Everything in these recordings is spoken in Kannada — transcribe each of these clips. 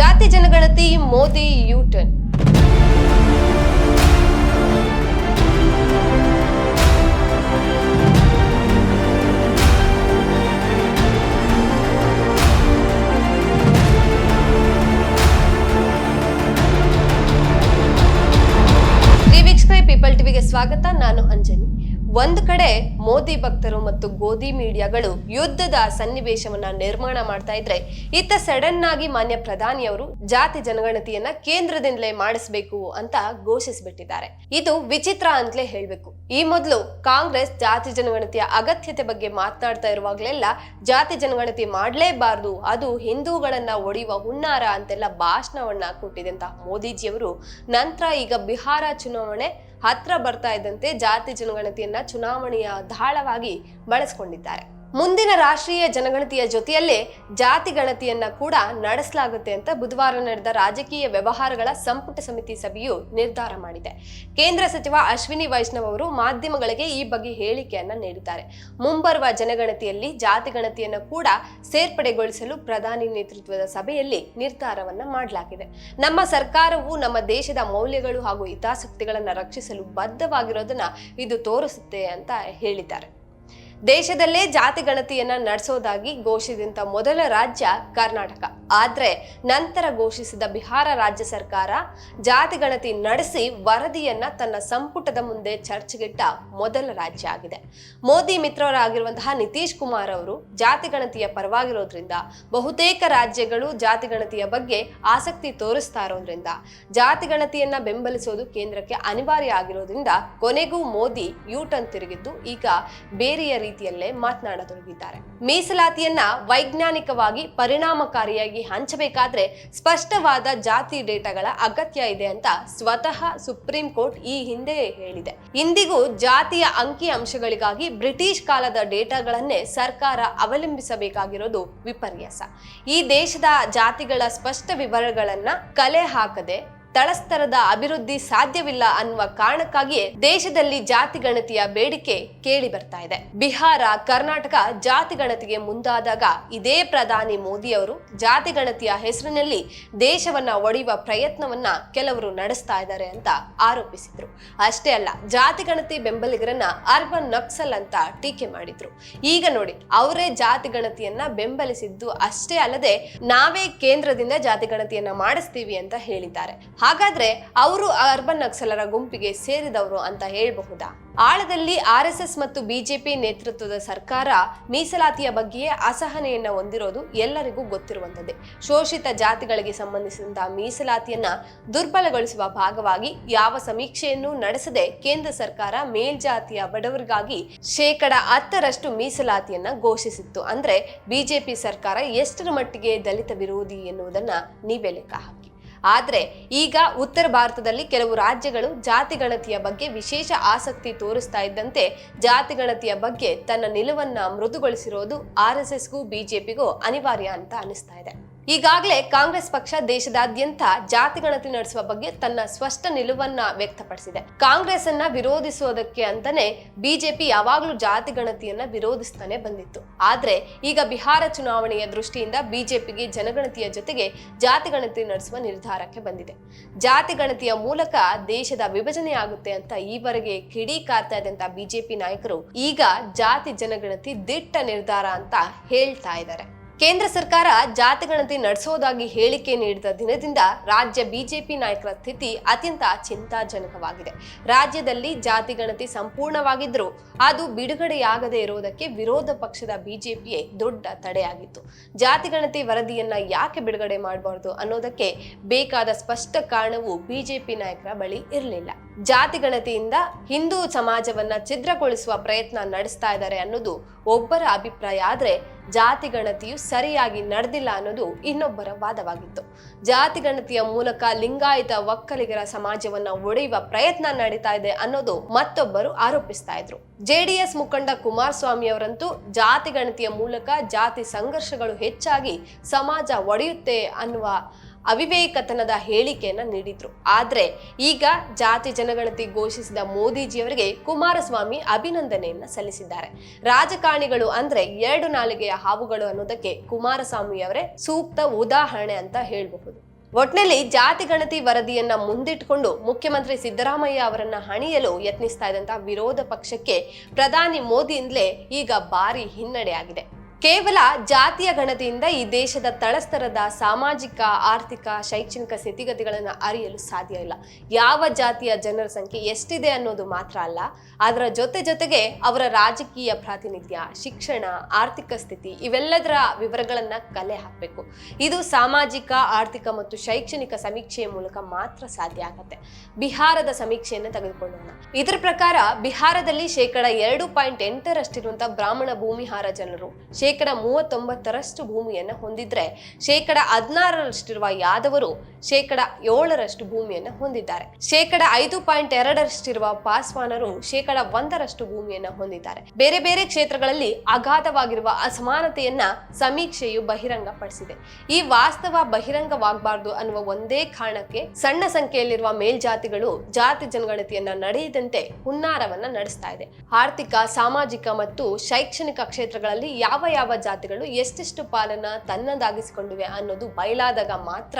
ಜಾತಿ ಜನಗಣತಿ ಮೋದಿ ಯೂಟರ್ನ್ ಪೀಪಲ್ ಟಿವಿಗೆ ಸ್ವಾಗತ. ನಾನು ಅಂಜನಿ. ಒಂದು ಕಡೆ ಮೋದಿ ಭಕ್ತರು ಮತ್ತು ಗೋಧಿ ಮೀಡಿಯಾಗಳು ಯುದ್ಧದ ಸನ್ನಿವೇಶವನ್ನ ನಿರ್ಮಾಣ ಮಾಡ್ತಾ ಇದ್ರೆ ಇತ್ತ ಸಡನ್ ಆಗಿ ಮಾನ್ಯ ಪ್ರಧಾನಿಯವರು ಜಾತಿ ಜನಗಣತಿಯನ್ನ ಕೇಂದ್ರದಿಂದಲೇ ಮಾಡಿಸಬೇಕು ಅಂತ ಘೋಷಿಸಿಬಿಟ್ಟಿದ್ದಾರೆ. ಇದು ವಿಚಿತ್ರ ಅಂತಲೇ ಹೇಳ್ಬೇಕು. ಈ ಮೊದಲು ಕಾಂಗ್ರೆಸ್ ಜಾತಿ ಜನಗಣತಿಯ ಅಗತ್ಯತೆ ಬಗ್ಗೆ ಮಾತನಾಡ್ತಾ ಇರುವಾಗಲೆಲ್ಲ ಜಾತಿ ಜನಗಣತಿ ಮಾಡಲೇಬಾರದು, ಅದು ಹಿಂದೂಗಳನ್ನ ಒಡೆಯುವ ಹುನ್ನಾರ ಅಂತೆಲ್ಲ ಭಾಷಣವನ್ನ ಕೊಟ್ಟಿದ್ದಂತಹ ಮೋದಿಜಿಯವರು ನಂತರ ಈಗ ಬಿಹಾರ ಚುನಾವಣೆ ಹತ್ರ ಬರ್ತಾ ಇದ್ದಂತೆ ಜಾತಿ ಜನಗಣತಿಯನ್ನ ಚುನಾವಣೆಯ ದಾಳವಾಗಿ ಬಳಸ್ಕೊಂಡಿದ್ದಾರೆ. ಮುಂದಿನ ರಾಷ್ಟ್ರೀಯ ಜನಗಣತಿಯ ಜೊತೆಯಲ್ಲೇ ಜಾತಿ ಗಣತಿಯನ್ನ ಕೂಡ ನಡೆಸಲಾಗುತ್ತೆ ಅಂತ ಬುಧವಾರ ನಡೆದ ರಾಜಕೀಯ ವ್ಯವಹಾರಗಳ ಸಂಪುಟ ಸಮಿತಿ ಸಭೆಯು ನಿರ್ಧಾರ ಮಾಡಿದೆ. ಕೇಂದ್ರ ಸಚಿವ ಅಶ್ವಿನಿ ವೈಷ್ಣವ್ ಅವರು ಮಾಧ್ಯಮಗಳಿಗೆ ಈ ಬಗ್ಗೆ ಹೇಳಿಕೆಯನ್ನ ನೀಡಿದ್ದಾರೆ. ಮುಂಬರುವ ಜನಗಣತಿಯಲ್ಲಿ ಜಾತಿ ಗಣತಿಯನ್ನ ಕೂಡ ಸೇರ್ಪಡೆಗೊಳಿಸಲು ಪ್ರಧಾನಿ ನೇತೃತ್ವದ ಸಭೆಯಲ್ಲಿ ನಿರ್ಧಾರವನ್ನ ಮಾಡಲಾಗಿದೆ. ನಮ್ಮ ಸರ್ಕಾರವು ನಮ್ಮ ದೇಶದ ಮೌಲ್ಯಗಳು ಹಾಗೂ ಹಿತಾಸಕ್ತಿಗಳನ್ನು ರಕ್ಷಿಸಲು ಬದ್ಧವಾಗಿರೋದನ್ನ ಇದು ತೋರಿಸುತ್ತೆ ಅಂತ ಹೇಳಿದ್ದಾರೆ. ದೇಶದಲ್ಲೇ ಜಾತಿ ಗಣತಿಯನ್ನ ನಡೆಸೋದಾಗಿ ಘೋಷಿಸಿದಂತ ಮೊದಲ ರಾಜ್ಯ ಕರ್ನಾಟಕ. ಆದ್ರೆ ನಂತರ ಘೋಷಿಸಿದ ಬಿಹಾರ ರಾಜ್ಯ ಸರ್ಕಾರ ಜಾತಿ ಗಣತಿ ನಡೆಸಿ ವರದಿಯನ್ನ ತನ್ನ ಸಂಪುಟದ ಮುಂದೆ ಚರ್ಚೆಗಿಟ್ಟ ಮೊದಲ ರಾಜ್ಯ ಆಗಿದೆ. ಮೋದಿ ಮಿತ್ರರಾಗಿರುವಂತಹ ನಿತೀಶ್ ಕುಮಾರ್ ಅವರು ಜಾತಿ ಗಣತಿಯ ಪರವಾಗಿರೋದ್ರಿಂದ, ಬಹುತೇಕ ರಾಜ್ಯಗಳು ಜಾತಿ ಗಣತಿಯ ಬಗ್ಗೆ ಆಸಕ್ತಿ ತೋರಿಸ್ತಾ ಇರೋದ್ರಿಂದ, ಜಾತಿ ಗಣತಿಯನ್ನ ಬೆಂಬಲಿಸೋದು ಕೇಂದ್ರಕ್ಕೆ ಅನಿವಾರ್ಯ ಆಗಿರೋದ್ರಿಂದ ಕೊನೆಗೂ ಮೋದಿ ಯೂಟರ್ನ್ ತಿರುಗಿದ್ದು ಈಗ ಬೇರೆಯ ರೀತಿಯಲ್ಲೇ ಮಾತನಾಡತೊಡಗಿದ್ದಾರೆ. ಮೀಸಲಾತಿಯನ್ನ ವೈಜ್ಞಾನಿಕವಾಗಿ ಪರಿಣಾಮಕಾರಿಯಾಗಿ ಹಂಚಬೇಕಾದ್ರೆ ಸ್ಪಷ್ಟವಾದ ಜಾತಿ ಡೇಟಾಗಳ ಅಗತ್ಯ ಇದೆ ಅಂತ ಸ್ವತಃ ಸುಪ್ರೀಂ ಕೋರ್ಟ್ ಈ ಹಿಂದೆ ಹೇಳಿದೆ. ಇಂದಿಗೂ ಜಾತಿಯ ಅಂಕಿ ಅಂಶಗಳಿಗಾಗಿ ಬ್ರಿಟಿಷ್ ಕಾಲದ ಡೇಟಾಗಳನ್ನೇ ಸರ್ಕಾರ ಅವಲಂಬಿಸಬೇಕಾಗಿರೋದು ವಿಪರ್ಯಾಸ. ಈ ದೇಶದ ಜಾತಿಗಳ ಸ್ಪಷ್ಟ ವಿವರಗಳನ್ನ ಕಲೆ ಹಾಕದೆ ತಳಸ್ತರದ ಅಭಿವೃದ್ಧಿ ಸಾಧ್ಯವಿಲ್ಲ ಅನ್ನುವ ಕಾರಣಕ್ಕಾಗಿಯೇ ದೇಶದಲ್ಲಿ ಜಾತಿ ಗಣತಿಯ ಬೇಡಿಕೆ ಕೇಳಿ ಬರ್ತಾ ಇದೆ. ಬಿಹಾರ, ಕರ್ನಾಟಕ ಜಾತಿ ಗಣತಿಗೆ ಮುಂದಾದಾಗ ಇದೇ ಪ್ರಧಾನಿ ಮೋದಿ ಅವರು ಜಾತಿ ಗಣತಿಯ ಹೆಸರಿನಲ್ಲಿ ದೇಶವನ್ನ ಒಡೆಯುವ ಪ್ರಯತ್ನವನ್ನ ಕೆಲವರು ನಡೆಸ್ತಾ ಇದ್ದಾರೆ ಅಂತ ಆರೋಪಿಸಿದ್ರು. ಅಷ್ಟೇ ಅಲ್ಲ, ಜಾತಿ ಗಣತಿ ಬೆಂಬಲಿಗರನ್ನ ಅರ್ಬನ್ ನಕ್ಸಲ್ ಅಂತ ಟೀಕೆ ಮಾಡಿದ್ರು. ಈಗ ನೋಡಿ, ಅವರೇ ಜಾತಿ ಗಣತಿಯನ್ನ ಬೆಂಬಲಿಸಿದ್ದು ಅಷ್ಟೇ ಅಲ್ಲದೆ ನಾವೇ ಕೇಂದ್ರದಿಂದ ಜಾತಿ ಗಣತಿಯನ್ನ ಮಾಡಿಸ್ತೀವಿ ಅಂತ ಹೇಳಿದ್ದಾರೆ. ಹಾಗಾದ್ರೆ ಅವರು ಅರ್ಬನ್ ನಕ್ಸಲರ ಗುಂಪಿಗೆ ಸೇರಿದವರು ಅಂತ ಹೇಳಬಹುದಾ? ಆಳದಲ್ಲಿ ಆರ್ ಎಸ್ ಎಸ್ ಮತ್ತು ಬಿಜೆಪಿ ನೇತೃತ್ವದ ಸರ್ಕಾರ ಮೀಸಲಾತಿಯ ಬಗ್ಗೆಯೇ ಅಸಹನೆಯನ್ನ ಹೊಂದಿರೋದು ಎಲ್ಲರಿಗೂ ಗೊತ್ತಿರುವಂತದ್ದೇ ಶೋಷಿತ ಜಾತಿಗಳಿಗೆ ಸಂಬಂಧಿಸಿದಂತಹ ಮೀಸಲಾತಿಯನ್ನ ದುರ್ಬಲಗೊಳಿಸುವ ಭಾಗವಾಗಿ ಯಾವ ಸಮೀಕ್ಷೆಯನ್ನು ನಡೆಸದೆ ಕೇಂದ್ರ ಸರ್ಕಾರ ಮೇಲ್ಜಾತಿಯ ಬಡವರಿಗಾಗಿ ಶೇಕಡ ಹತ್ತರಷ್ಟು ಮೀಸಲಾತಿಯನ್ನ ಘೋಷಿಸಿತ್ತು. ಅಂದ್ರೆ ಬಿಜೆಪಿ ಸರ್ಕಾರ ಎಷ್ಟರ ಮಟ್ಟಿಗೆ ದಲಿತ ವಿರೋಧಿ ಎನ್ನುವುದನ್ನ ನೀವೇ ಲೆಕ್ಕ ಆದ್ರೆ ಈಗ ಉತ್ತರ ಭಾರತದಲ್ಲಿ ಕೆಲವು ರಾಜ್ಯಗಳು ಜಾತಿ ಗಣತಿಯ ಬಗ್ಗೆ ವಿಶೇಷ ಆಸಕ್ತಿ ತೋರಿಸ್ತಾ ಇದ್ದಂತೆ ಜಾತಿ ಗಣತಿಯ ಬಗ್ಗೆ ತನ್ನ ನಿಲುವನ್ನ ಮೃದುಗೊಳಿಸಿರೋದು ಆರ್ ಎಸ್ ಎಸ್ಗೂ ಬಿಜೆಪಿಗೂ ಅನಿವಾರ್ಯ ಅಂತ ಅನಿಸ್ತಾ ಇದೆ. ಈಗಾಗಲೇ ಕಾಂಗ್ರೆಸ್ ಪಕ್ಷ ದೇಶದಾದ್ಯಂತ ಜಾತಿ ಗಣತಿ ನಡೆಸುವ ಬಗ್ಗೆ ತನ್ನ ಸ್ಪಷ್ಟ ನಿಲುವನ್ನ ವ್ಯಕ್ತಪಡಿಸಿದೆ. ಕಾಂಗ್ರೆಸ್ ಅನ್ನ ವಿರೋಧಿಸುವುದಕ್ಕೆ ಅಂತಾನೆ ಬಿಜೆಪಿ ಯಾವಾಗಲೂ ಜಾತಿ ಗಣತಿಯನ್ನ ವಿರೋಧಿಸ್ತಾನೆ ಬಂದಿತ್ತು. ಆದ್ರೆ ಈಗ ಬಿಹಾರ ಚುನಾವಣೆಯ ದೃಷ್ಟಿಯಿಂದ ಬಿಜೆಪಿಗೆ ಜನಗಣತಿಯ ಜೊತೆಗೆ ಜಾತಿ ಗಣತಿ ನಡೆಸುವ ನಿರ್ಧಾರಕ್ಕೆ ಬಂದಿದೆ. ಜಾತಿ ಗಣತಿಯ ಮೂಲಕ ದೇಶದ ವಿಭಜನೆ ಆಗುತ್ತೆ ಅಂತ ಈವರೆಗೆ ಕಿಡಿ ಕಾರ್ತಾ ಇದ್ದಂತ ಬಿಜೆಪಿ ನಾಯಕರು ಈಗ ಜಾತಿ ಜನಗಣತಿ ದಿಟ್ಟ ನಿರ್ಧಾರ ಅಂತ ಹೇಳ್ತಾ ಇದ್ದಾರೆ. ಕೇಂದ್ರ ಸರ್ಕಾರ ಜಾತಿ ಗಣತಿ ನಡೆಸೋದಾಗಿ ಹೇಳಿಕೆ ನೀಡಿದ ದಿನದಿಂದ ರಾಜ್ಯ ಬಿಜೆಪಿ ನಾಯಕರ ಸ್ಥಿತಿ ಅತ್ಯಂತ ಚಿಂತಾಜನಕವಾಗಿದೆ. ರಾಜ್ಯದಲ್ಲಿ ಜಾತಿ ಗಣತಿ ಸಂಪೂರ್ಣವಾಗಿದ್ದರೂ ಅದು ಬಿಡುಗಡೆಯಾಗದೆ ಇರುವುದಕ್ಕೆ ವಿರೋಧ ಪಕ್ಷದ ಬಿಜೆಪಿಯೇ ದೊಡ್ಡ ತಡೆಯಾಗಿತ್ತು. ಜಾತಿ ಗಣತಿ ವರದಿಯನ್ನ ಯಾಕೆ ಬಿಡುಗಡೆ ಮಾಡಬಾರ್ದು ಅನ್ನೋದಕ್ಕೆ ಬೇಕಾದ ಸ್ಪಷ್ಟ ಕಾರಣವು ಬಿಜೆಪಿ ನಾಯಕರ ಬಳಿ ಇರಲಿಲ್ಲ. ಜಾತಿ ಗಣತಿಯಿಂದ ಹಿಂದೂ ಸಮಾಜವನ್ನ ಛಿದ್ರಗೊಳಿಸುವ ಪ್ರಯತ್ನ ನಡೆಸ್ತಾ ಇದ್ದಾರೆ ಅನ್ನೋದು ಒಬ್ಬರ ಅಭಿಪ್ರಾಯ. ಆದ್ರೆ ಜಾತಿ ಗಣತಿಯು ಸರಿಯಾಗಿ ನಡೆದಿಲ್ಲ ಅನ್ನೋದು ಇನ್ನೊಬ್ಬರ ವಾದವಾಗಿತ್ತು. ಜಾತಿ ಗಣತಿಯ ಮೂಲಕ ಲಿಂಗಾಯತ ಒಕ್ಕಲಿಗರ ಸಮಾಜವನ್ನ ಒಡೆಯುವ ಪ್ರಯತ್ನ ನಡೀತಾ ಇದೆ ಅನ್ನೋದು ಮತ್ತೊಬ್ಬರು ಆರೋಪಿಸ್ತಾ ಇದ್ರು. ಜೆಡಿಎಸ್ ಮುಖಂಡ ಕುಮಾರಸ್ವಾಮಿ ಅವರಂತೂ ಜಾತಿ ಗಣತಿಯ ಮೂಲಕ ಜಾತಿ ಸಂಘರ್ಷಗಳು ಹೆಚ್ಚಾಗಿ ಸಮಾಜ ಒಡೆಯುತ್ತೆ ಅನ್ನುವ ಅವಿವೇಕತನದ ಹೇಳಿಕೆಯನ್ನ ನೀಡಿದ್ರು. ಆದ್ರೆ ಈಗ ಜಾತಿ ಜನಗಣತಿ ಘೋಷಿಸಿದ ಮೋದಿಜಿಯವರಿಗೆ ಕುಮಾರಸ್ವಾಮಿ ಅಭಿನಂದನೆಯನ್ನ ಸಲ್ಲಿಸಿದ್ದಾರೆ. ರಾಜಕಾರಣಿಗಳು ಅಂದ್ರೆ ಎರಡು ನಾಲಿಗೆಯ ಹಾವುಗಳು ಅನ್ನೋದಕ್ಕೆ ಕುಮಾರಸ್ವಾಮಿ ಅವರೇ ಸೂಕ್ತ ಉದಾಹರಣೆ ಅಂತ ಹೇಳಬಹುದು. ಒಟ್ನಲ್ಲಿ ಜಾತಿ ಗಣತಿ ವರದಿಯನ್ನ ಮುಂದಿಟ್ಟುಕೊಂಡು ಮುಖ್ಯಮಂತ್ರಿ ಸಿದ್ದರಾಮಯ್ಯ ಅವರನ್ನ ಹಣಿಯಲು ಯತ್ನಿಸ್ತಾ ಇದ್ದಂತಹ ವಿರೋಧ ಪಕ್ಷಕ್ಕೆ ಪ್ರಧಾನಿ ಮೋದಿಯಿಂದಲೇ ಈಗ ಭಾರಿ ಹಿನ್ನಡೆಯಾಗಿದೆ ಕೇವಲ ಜಾತಿಯ ಗಣತಿಯಿಂದ ಈ ದೇಶದ ತಳಸ್ತರದ ಸಾಮಾಜಿಕ, ಆರ್ಥಿಕ, ಶೈಕ್ಷಣಿಕ ಸ್ಥಿತಿಗತಿಗಳನ್ನು ಅರಿಯಲು ಸಾಧ್ಯ ಇಲ್ಲ. ಯಾವ ಜಾತಿಯ ಜನರ ಸಂಖ್ಯೆ ಎಷ್ಟಿದೆ ಅನ್ನೋದು ಮಾತ್ರ ಅಲ್ಲ, ಅದರ ಜೊತೆ ಜೊತೆಗೆ ಅವರ ರಾಜಕೀಯ ಪ್ರಾತಿನಿಧ್ಯ, ಶಿಕ್ಷಣ, ಆರ್ಥಿಕ ಸ್ಥಿತಿ ಇವೆಲ್ಲದರ ವಿವರಗಳನ್ನು ಕಲೆ ಹಾಕಬೇಕು. ಇದು ಸಾಮಾಜಿಕ, ಆರ್ಥಿಕ ಮತ್ತು ಶೈಕ್ಷಣಿಕ ಸಮೀಕ್ಷೆಯ ಮೂಲಕ ಮಾತ್ರ ಸಾಧ್ಯ ಆಗುತ್ತೆ. ಬಿಹಾರದ ಸಮೀಕ್ಷೆಯನ್ನು ತೆಗೆದುಕೊಳ್ಳೋಣ. ಇದರ ಪ್ರಕಾರ ಬಿಹಾರದಲ್ಲಿ ಶೇಕಡ ಎರಡು ಪಾಯಿಂಟ್ ಎಂಟರಷ್ಟಿರುವಂತಹ ಬ್ರಾಹ್ಮಣ ಭೂಮಿಹಾರ ಜನರು ಶೇಕಡ ಮೂವತ್ತೊಂಬತ್ತರಷ್ಟು ಭೂಮಿಯನ್ನು ಹೊಂದಿದ್ರೆ, ಶೇಕಡ ಹದಿನಾರರಷ್ಟಿರುವ ಯಾದವರು ಶೇಕಡ ಏಳರಷ್ಟು ಭೂಮಿಯನ್ನು ಹೊಂದಿದ್ದಾರೆ. ಶೇಕಡ ಐದು ಪಾಯಿಂಟ್ ಎರಡರಷ್ಟಿರುವ ಪಾಸ್ವಾನರು ಶೇಕಡ ಒಂದರಷ್ಟು ಭೂಮಿಯನ್ನು ಹೊಂದಿದ್ದಾರೆ. ಬೇರೆ ಬೇರೆ ಕ್ಷೇತ್ರಗಳಲ್ಲಿ ಅಗಾಧವಾಗಿರುವ ಅಸಮಾನತೆಯನ್ನ ಸಮೀಕ್ಷೆಯು ಬಹಿರಂಗಪಡಿಸಿದೆ. ಈ ವಾಸ್ತವ ಬಹಿರಂಗವಾಗಬಾರದು ಅನ್ನುವ ಒಂದೇ ಕಾರಣಕ್ಕೆ ಸಣ್ಣ ಸಂಖ್ಯೆಯಲ್ಲಿರುವ ಮೇಲ್ಜಾತಿಗಳು ಜಾತಿ ಜನಗಣತಿಯನ್ನ ನಡೆಯದಂತೆ ಹುನ್ನಾರವನ್ನ ನಡೆಸ್ತಾ ಇದೆ. ಆರ್ಥಿಕ, ಸಾಮಾಜಿಕ ಮತ್ತು ಶೈಕ್ಷಣಿಕ ಕ್ಷೇತ್ರಗಳಲ್ಲಿ ಯಾವ ಯಾವ ಜಾತಿಗಳು ಎಷ್ಟೆಷ್ಟು ಪಾಲನ್ನ ತನ್ನದಾಗಿಸಿಕೊಂಡಿವೆ ಅನ್ನೋದು ಬಯಲಾದಾಗ ಮಾತ್ರ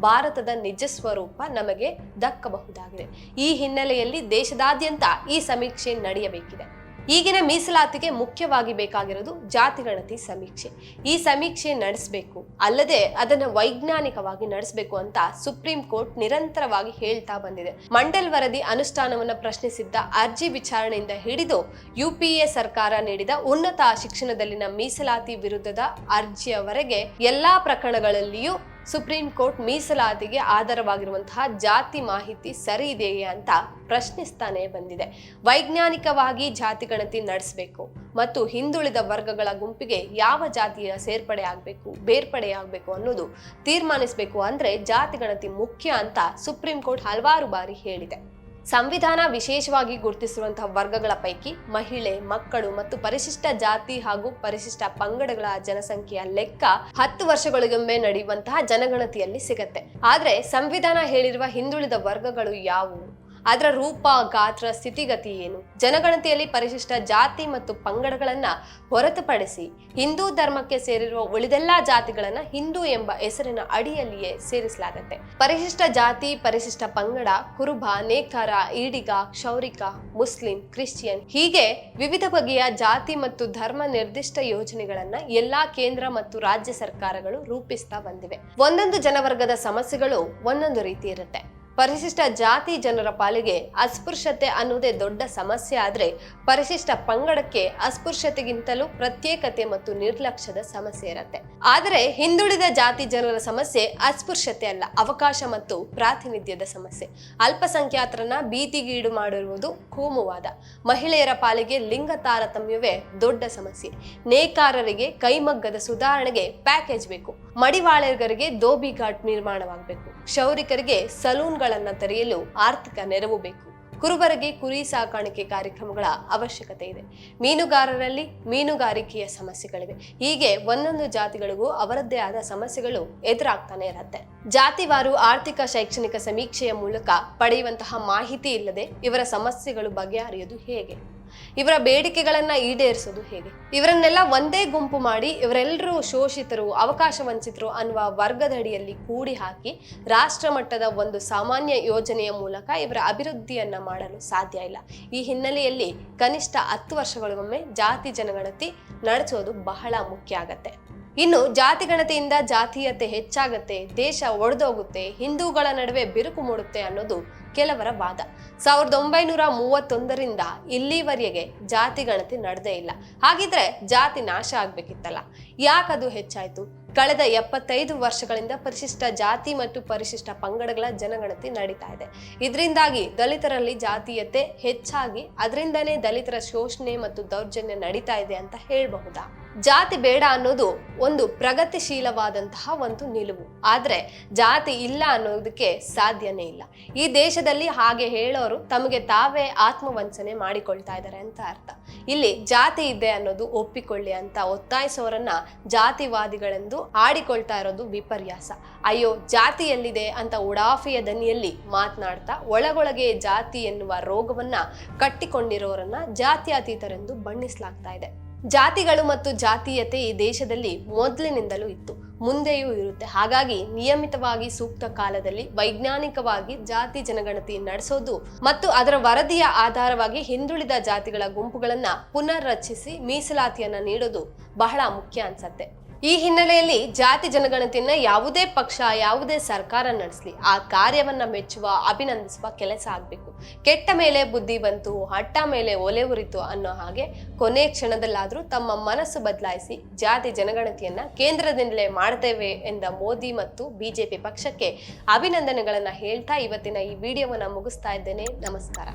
ಭಾರತದ ನಿಜ ಸ್ವರೂಪ ನಮಗೆ ದಕ್ಕಬಹುದಾಗಿದೆ. ಈ ಹಿನ್ನೆಲೆಯಲ್ಲಿ ದೇಶದಾದ್ಯಂತ ಈ ಸಮೀಕ್ಷೆ ನಡೆಯಬೇಕಿದೆ. ಈಗಿನ ಮೀಸಲಾತಿಗೆ ಮುಖ್ಯವಾಗಿ ಬೇಕಾಗಿರೋದು ಜಾತಿಗಣತಿ ಸಮೀಕ್ಷೆ. ಈ ಸಮೀಕ್ಷೆ ನಡೆಸಬೇಕು. ಅಲ್ಲದೆ ಅದನ್ನು ವೈಜ್ಞಾನಿಕವಾಗಿ ನಡೆಸಬೇಕು ಅಂತ ಸುಪ್ರೀಂ ಕೋರ್ಟ್ ನಿರಂತರವಾಗಿ ಹೇಳ್ತಾ ಬಂದಿದೆ. ಮಂಡಲ್ ವರದಿ ಅನುಷ್ಠಾನವನ್ನು ಪ್ರಶ್ನಿಸಿದ್ದ ಅರ್ಜಿ ವಿಚಾರಣೆಯಿಂದ ಹಿಡಿದು ಯುಪಿಎ ಸರ್ಕಾರ ನೀಡಿದ ಉನ್ನತ ಶಿಕ್ಷಣದಲ್ಲಿನ ಮೀಸಲಾತಿ ವಿರುದ್ಧದ ಅರ್ಜಿಯವರೆಗೆ ಎಲ್ಲಾ ಪ್ರಕರಣಗಳಲ್ಲಿಯೂ ಸುಪ್ರೀಂ ಕೋರ್ಟ್ ಮೀಸಲಾತಿಗೆ ಆಧಾರವಾಗಿರುವಂತಹ ಜಾತಿ ಮಾಹಿತಿ ಸರಿ ಇದೆಯೇ ಅಂತ ಪ್ರಶ್ನಿಸ್ತಾನೆ ಬಂದಿದೆ. ವೈಜ್ಞಾನಿಕವಾಗಿ ಜಾತಿ ಗಣತಿ ನಡೆಸಬೇಕು ಮತ್ತು ಹಿಂದುಳಿದ ವರ್ಗಗಳ ಗುಂಪಿಗೆ ಯಾವ ಜಾತಿಯ ಸೇರ್ಪಡೆ ಆಗಬೇಕು, ಬೇರ್ಪಡೆ ಆಗಬೇಕು ಅನ್ನೋದು ತೀರ್ಮಾನಿಸಬೇಕು ಅಂದ್ರೆ ಜಾತಿ ಗಣತಿ ಮುಖ್ಯ ಅಂತ ಸುಪ್ರೀಂ ಕೋರ್ಟ್ ಹಲವಾರು ಬಾರಿ ಹೇಳಿದೆ. ಸಂವಿಧಾನ ವಿಶೇಷವಾಗಿ ಗುರುತಿಸಿರುವಂತಹ ವರ್ಗಗಳ ಪೈಕಿ ಮಹಿಳೆ, ಮಕ್ಕಳು ಮತ್ತು ಪರಿಶಿಷ್ಟ ಜಾತಿ ಹಾಗೂ ಪರಿಶಿಷ್ಟ ಪಂಗಡಗಳ ಜನಸಂಖ್ಯೆಯ ಲೆಕ್ಕ ಹತ್ತು ವರ್ಷಗಳಿಗೊಮ್ಮೆ ನಡೆಯುವಂತಹ ಜನಗಣತಿಯಲ್ಲಿ ಸಿಗತ್ತೆ. ಆದ್ರೆ ಸಂವಿಧಾನ ಹೇಳಿರುವ ಹಿಂದುಳಿದ ವರ್ಗಗಳು ಯಾವುವು? ಅದರ ರೂಪ, ಗಾತ್ರ, ಸ್ಥಿತಿಗತಿ ಏನು? ಜನಗಣತಿಯಲ್ಲಿ ಪರಿಶಿಷ್ಟ ಜಾತಿ ಮತ್ತು ಪಂಗಡಗಳನ್ನ ಹೊರತುಪಡಿಸಿ ಹಿಂದೂ ಧರ್ಮಕ್ಕೆ ಸೇರಿರುವ ಉಳಿದೆಲ್ಲಾ ಜಾತಿಗಳನ್ನ ಹಿಂದೂ ಎಂಬ ಹೆಸರಿನ ಅಡಿಯಲ್ಲಿಯೇ ಸೇರಿಸಲಾಗುತ್ತೆ. ಪರಿಶಿಷ್ಟ ಜಾತಿ, ಪರಿಶಿಷ್ಟ ಪಂಗಡ, ಕುರುಬ, ನೇಕಾರ, ಈಡಿಗ, ಕ್ಷೌರಿಕ, ಮುಸ್ಲಿಂ, ಕ್ರಿಶ್ಚಿಯನ್ ಹೀಗೆ ವಿವಿಧ ಬಗೆಯ ಜಾತಿ ಮತ್ತು ಧರ್ಮ ನಿರ್ದಿಷ್ಟ ಯೋಜನೆಗಳನ್ನ ಎಲ್ಲಾ ಕೇಂದ್ರ ಮತ್ತು ರಾಜ್ಯ ಸರ್ಕಾರಗಳು ರೂಪಿಸ್ತಾ ಬಂದಿವೆ. ಒಂದೊಂದು ಜನವರ್ಗದ ಸಮಸ್ಯೆಗಳು ಒಂದೊಂದು ರೀತಿ ಇರುತ್ತೆ ಪರಿಶಿಷ್ಟ ಜಾತಿ ಜನರ ಪಾಲಿಗೆ ಅಸ್ಪೃಶ್ಯತೆ ಅನ್ನೋದೇ ದೊಡ್ಡ ಸಮಸ್ಯೆ ಆದ್ರೆ ಪರಿಶಿಷ್ಟ ಪಂಗಡಕ್ಕೆ ಅಸ್ಪೃಶ್ಯತೆಗಿಂತಲೂ ಪ್ರತ್ಯೇಕತೆ ಮತ್ತು ನಿರ್ಲಕ್ಷ್ಯದ ಸಮಸ್ಯೆ ಇರುತ್ತೆ. ಆದರೆ ಹಿಂದುಳಿದ ಜಾತಿ ಜನರ ಸಮಸ್ಯೆ ಅಸ್ಪೃಶ್ಯತೆ ಅಲ್ಲ, ಅವಕಾಶ ಮತ್ತು ಪ್ರಾತಿನಿಧ್ಯದ ಸಮಸ್ಯೆ. ಅಲ್ಪಸಂಖ್ಯಾತರನ್ನ ಭೀತಿಗೀಡು ಮಾಡಿರುವುದು ಕೋಮುವಾದ. ಮಹಿಳೆಯರ ಪಾಲಿಗೆ ಲಿಂಗ ತಾರತಮ್ಯವೇ ದೊಡ್ಡ ಸಮಸ್ಯೆ. ನೇಕಾರರಿಗೆ ಕೈಮಗ್ಗದ ಸುಧಾರಣೆಗೆ ಪ್ಯಾಕೇಜ್ ಬೇಕು. ಮಡಿವಾಳಗರಿಗೆ ದೋಬಿ ಘಾಟ್ ನಿರ್ಮಾಣವಾಗಬೇಕು. ಕ್ಷೌರಿಕರಿಗೆ ಸಲೂನ್ಗಳನ್ನ ತೆರೆಯಲು ಆರ್ಥಿಕ ನೆರವು ಬೇಕು. ಕುರುಬರಿಗೆ ಕುರಿ ಸಾಕಾಣಿಕೆ ಕಾರ್ಯಕ್ರಮಗಳ ಅವಶ್ಯಕತೆ ಇದೆ. ಮೀನುಗಾರರಲ್ಲಿ ಮೀನುಗಾರಿಕೆಯ ಸಮಸ್ಯೆಗಳಿವೆ. ಹೀಗೆ ಒಂದೊಂದು ಜಾತಿಗಳಿಗೂ ಅವರದ್ದೇ ಆದ ಸಮಸ್ಯೆಗಳು ಎದುರಾಗ್ತಾನೆ ಇರುತ್ತೆ. ಜಾತಿವಾರು ಆರ್ಥಿಕ ಶೈಕ್ಷಣಿಕ ಸಮೀಕ್ಷೆಯ ಮೂಲಕ ಪಡೆಯುವಂತಹ ಮಾಹಿತಿ ಇಲ್ಲದೆ ಇವರ ಸಮಸ್ಯೆಗಳು ಬಗೆಹರಿಯೋದು ಹೇಗೆ? ಇವರ ಬೇಡಿಕೆಗಳನ್ನ ಈಡೇರಿಸೋದು ಹೇಗೆ? ಇವರನ್ನೆಲ್ಲ ಒಂದೇ ಗುಂಪು ಮಾಡಿ ಇವರೆಲ್ಲರೂ ಶೋಷಿತರು, ಅವಕಾಶ ವಂಚಿತರು ಅನ್ನುವ ವರ್ಗದಡಿಯಲ್ಲಿ ಕೂಡಿ ಹಾಕಿ ರಾಷ್ಟ್ರ ಮಟ್ಟದ ಒಂದು ಸಾಮಾನ್ಯ ಯೋಜನೆಯ ಮೂಲಕ ಇವರ ಅಭಿವೃದ್ಧಿಯನ್ನ ಮಾಡಲು ಸಾಧ್ಯ ಇಲ್ಲ. ಈ ಹಿನ್ನೆಲೆಯಲ್ಲಿ ಕನಿಷ್ಠ ಹತ್ತು ವರ್ಷಗಳಿಗೊಮ್ಮೆ ಜಾತಿ, ಜನಗಣತಿ ನಡೆಸೋದು ಬಹಳ ಮುಖ್ಯ ಆಗತ್ತೆ. ಇನ್ನು ಜಾತಿಗಣತಿಯಿಂದ ಜಾತೀಯತೆ ಹೆಚ್ಚಾಗತ್ತೆ, ದೇಶ ಒಡೆದೋಗುತ್ತೆ, ಹಿಂದೂಗಳ ನಡುವೆ ಬಿರುಕು ಮೂಡುತ್ತೆ ಅನ್ನೋದು ಕೆಲವರ ವಾದ. ಸಾವಿರದ ಒಂಬೈನೂರ ಮೂವತ್ತೊಂದರಿಂದ ಇಲ್ಲಿವರೆಗೆ ಜಾತಿ ಗಣತಿ ನಡೆದೇ ಇಲ್ಲ. ಹಾಗಿದ್ರೆ ಜಾತಿ ನಾಶ ಆಗ್ಬೇಕಿತ್ತಲ್ಲ. ಯಾಕದು ಹೆಚ್ಚಾಯ್ತು? ಕಳೆದ ಎಪ್ಪತ್ತೈದು ವರ್ಷಗಳಿಂದ ಪರಿಶಿಷ್ಟ ಜಾತಿ ಮತ್ತು ಪರಿಶಿಷ್ಟ ಪಂಗಡಗಳ ಜನಗಣತಿ ನಡೀತಾ ಇದೆ. ಇದರಿಂದಾಗಿ ದಲಿತರಲ್ಲಿ ಜಾತೀಯತೆ ಹೆಚ್ಚಾಗಿ, ಅದರಿಂದನೇ ದಲಿತರ ಶೋಷಣೆ ಮತ್ತು ದೌರ್ಜನ್ಯ ನಡೀತಾ ಇದೆ ಅಂತ ಹೇಳಬಹುದಾ? ಜಾತಿ ಬೇಡ ಅನ್ನೋದು ಒಂದು ಪ್ರಗತಿಶೀಲವಾದಂತಹ ಒಂದು ನಿಲುವು. ಆದರೆ ಜಾತಿ ಇಲ್ಲ ಅನ್ನೋದಕ್ಕೆ ಸಾಧ್ಯನೇ ಇಲ್ಲ. ಈ ದೇಶದಲ್ಲಿ ಹಾಗೆ ಹೇಳೋರು ತಮಗೆ ತಾವೇ ಆತ್ಮವಂಚನೆ ಮಾಡಿಕೊಳ್ತಾ ಇದ್ದಾರೆ ಅಂತ ಅರ್ಥ. ಇಲ್ಲಿ ಜಾತಿ ಇದೆ ಅನ್ನೋದು ಒಪ್ಪಿಕೊಳ್ಳಿ ಅಂತ ಒತ್ತಾಯಿಸೋರನ್ನ ಜಾತಿವಾದಿಗಳೆಂದು ಆಡಿಕೊಳ್ತಾ ಇರೋದು ವಿಪರ್ಯಾಸ. ಅಯ್ಯೋ, ಜಾತಿ ಎಲ್ಲಿದೆ ಅಂತ ಉಡಾಫಿಯ ದನಿಯಲ್ಲಿ ಮಾತನಾಡ್ತಾ ಒಳಗೊಳಗೆ ಜಾತಿ ಎನ್ನುವ ರೋಗವನ್ನ ಕಟ್ಟಿಕೊಂಡಿರೋರನ್ನ ಜಾತ್ಯತೀತರೆಂದು ಬಣ್ಣಿಸಲಾಗ್ತಾ ಇದೆ. ಜಾತಿಗಳು ಮತ್ತು ಜಾತೀಯತೆ ಈ ದೇಶದಲ್ಲಿ ಮೊದಲಿನಿಂದಲೂ ಇತ್ತು, ಮುಂದೆಯೂ ಇರುತ್ತೆ. ಹಾಗಾಗಿ ನಿಯಮಿತವಾಗಿ ಸೂಕ್ತ ಕಾಲದಲ್ಲಿ ವೈಜ್ಞಾನಿಕವಾಗಿ ಜಾತಿ ಜನಗಣತಿ ನಡೆಸೋದು ಮತ್ತು ಅದರ ವರದಿಯ ಆಧಾರವಾಗಿ ಹಿಂದುಳಿದ ಜಾತಿಗಳ ಗುಂಪುಗಳನ್ನ ಪುನರ್ರಚಿಸಿ ಮೀಸಲಾತಿಯನ್ನ ನೀಡೋದು ಬಹಳ ಮುಖ್ಯ ಅನ್ಸತ್ತೆ. ಈ ಹಿನ್ನೆಲೆಯಲ್ಲಿ ಜಾತಿ ಜನಗಣತಿಯನ್ನ ಯಾವುದೇ ಪಕ್ಷ, ಯಾವುದೇ ಸರ್ಕಾರ ನಡೆಸಲಿ. ಆ ಕಾರ್ಯವನ್ನ ಮೆಚ್ಚುವ, ಅಭಿನಂದಿಸುವ ಕೆಲಸ ಆಗಬೇಕು. ಕೆಟ್ಟ ಮೇಲೆ ಬುದ್ಧಿ ಬಂತು ಹಟ್ಟ ಮೇಲೆ ಒಲೆ ಉರಿತು ಅನ್ನೋ ಹಾಗೆ ಕೊನೆ ಕ್ಷಣದಲ್ಲಾದರೂ ತಮ್ಮ ಮನಸ್ಸು ಬದಲಾಯಿಸಿ ಜಾತಿ ಜನಗಣತಿಯನ್ನ ಕೇಂದ್ರದಿಂದಲೇ ಮಾಡ್ತೇವೆ ಎಂದ ಮೋದಿ ಮತ್ತು ಬಿಜೆಪಿ ಪಕ್ಷಕ್ಕೆ ಅಭಿನಂದನೆಗಳನ್ನ ಹೇಳ್ತಾ ಇವತ್ತಿನ ಈ ವಿಡಿಯೋವನ್ನ ಮುಗಿಸ್ತಾ ಇದ್ದೇನೆ. ನಮಸ್ಕಾರ.